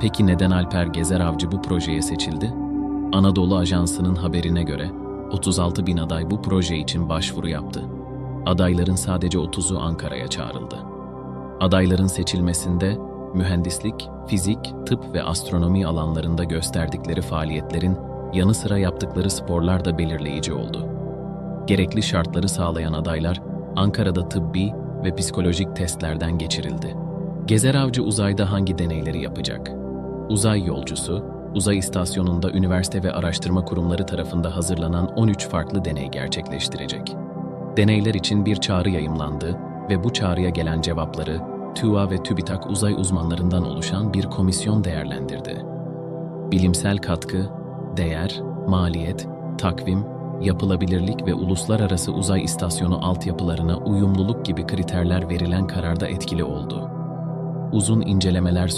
Peki neden Alper Gezer Avcı bu projeye seçildi? Anadolu Ajansı'nın haberine göre 36 bin aday bu proje için başvuru yaptı. Adayların sadece 30'u Ankara'ya çağrıldı. Adayların seçilmesinde mühendislik, fizik, tıp ve astronomi alanlarında gösterdikleri faaliyetlerin yanı sıra yaptıkları sporlar da belirleyici oldu. Gerekli şartları sağlayan adaylar Ankara'da tıbbi ve psikolojik testlerden geçirildi. Gezer Avcı uzayda hangi deneyleri yapacak? Uzay yolcusu, uzay istasyonunda üniversite ve araştırma kurumları tarafından hazırlanan 13 farklı deney gerçekleştirecek. Deneyler için bir çağrı yayımlandı ve bu çağrıya gelen cevapları TÜA ve TÜBİTAK uzay uzmanlarından oluşan bir komisyon değerlendirdi. Bilimsel katkı, değer, maliyet, takvim, yapılabilirlik ve uluslararası uzay istasyonu altyapılarına uyumluluk gibi kriterler verilen kararda etkili oldu. Uzun incelemeler